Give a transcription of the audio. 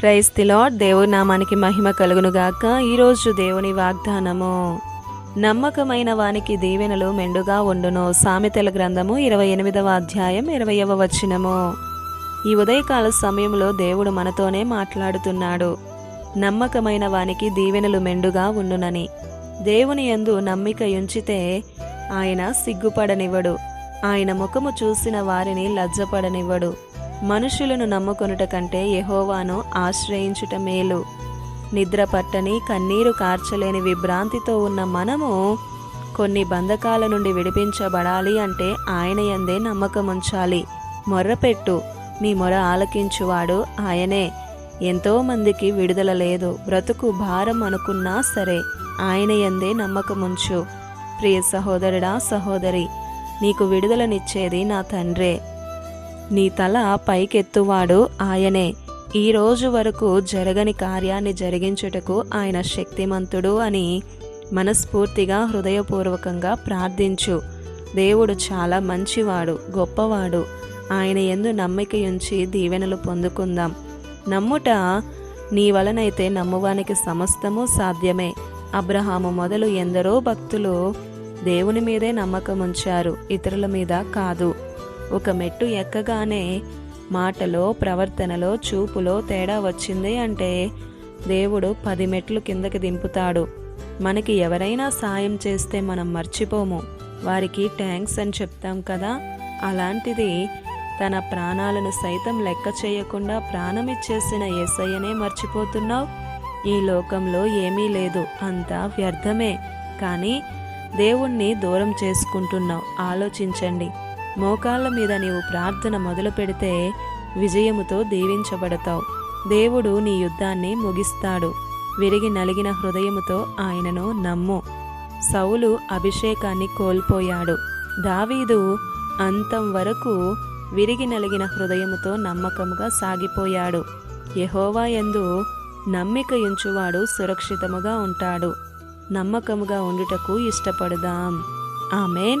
క్రైస్తిలో దేవుని నామానికి మహిమ కలుగునుగాక. ఈరోజు దేవుని వాగ్దానము. నమ్మకమైన వానికి దీవెనలు మెండుగా ఉండును. సామెతల గ్రంథము ఇరవై ఎనిమిదవ అధ్యాయం ఇరవయవ వచనము. ఈ ఉదయకాల సమయంలో దేవుడు మనతోనే మాట్లాడుతున్నాడు. నమ్మకమైన వానికి దీవెనలు మెండుగా ఉండునని. దేవుని యందు నమ్మిక ఉంచితే ఆయన సిగ్గుపడనివ్వడు. ఆయన ముఖము చూసిన వారిని లజ్జపడనివ్వడు. మనుషులను నమ్ముకొనుట కంటే యెహోవాను ఆశ్రయించుట మేలు. నిద్ర పట్టని కన్నీరు కార్చలేని విభ్రాంతితో ఉన్న మనము కొన్ని బంధకాల నుండి విడిపించబడాలి అంటే ఆయన యందే నమ్మకం ఉంచాలి మొర్రపెట్టు నీ మొర ఆలకించువాడు ఆయనే. ఎంతో మందికి విడుదల లేదు బ్రతుకు భారం అనుకున్నా సరే ఆయన యందే నమ్మకముంచు. ప్రియ సహోదరుడా సహోదరి నీకు విడుదలనిచ్చేది నా తండ్రే. నీ తల పైకెత్తువాడు ఆయనే. ఈ రోజు వరకు జరగని కార్యాన్ని జరిగించుటకు ఆయన శక్తిమంతుడు అని మనస్ఫూర్తిగా హృదయపూర్వకంగా ప్రార్థించు. దేవుడు చాలా మంచివాడు గొప్పవాడు. ఆయన ఎందు నమ్మిక ఉంచి దీవెనలు పొందుకుందాం. నమ్ముట నీ వలనైతే నమ్మువానికి సమస్తము సాధ్యమే. అబ్రహాము మొదలు ఎందరో భక్తులు దేవుని మీదే నమ్మకం ఉంచారు ఇతరుల మీద కాదు. ఒక మెట్టు ఎక్కగానే మాటలో ప్రవర్తనలో చూపులో తేడా వచ్చింది అంటే దేవుడు పది మెట్లు కిందకి దింపుతాడు. మనకి ఎవరైనా సాయం చేస్తే మనం మర్చిపోము. వారికి థ్యాంక్స్ అని చెప్తాం కదా? అలాంటిది తన ప్రాణాలను సైతం లెక్క చేయకుండా ప్రాణమిచ్చేసిన ఏసయ్యనే మర్చిపోతున్నావు? ఈ లోకంలో ఏమీ లేదు. అంతా వ్యర్థమే. కానీ దేవుణ్ణి దూరం చేసుకుంటున్నావు. ఆలోచించండి. మోకాళ్ళ మీద నీవు ప్రార్థన మొదలు పెడితే విజయముతో దీవించబడతావు. దేవుడు నీ యుద్ధాన్ని ముగిస్తాడు. విరిగి నలిగిన హృదయముతో ఆయనను నమ్ము. సౌలు అభిషేకాన్ని కోల్పోయాడు. దావీదు అంతం వరకు విరిగి నలిగిన హృదయముతో నమ్మకముగా సాగిపోయాడు. యహోవా యందు నమ్మిక ఎంచువాడు సురక్షితముగా ఉంటాడు. నమ్మకముగా ఉండుటకు ఇష్టపడదాం. ఆమెన్.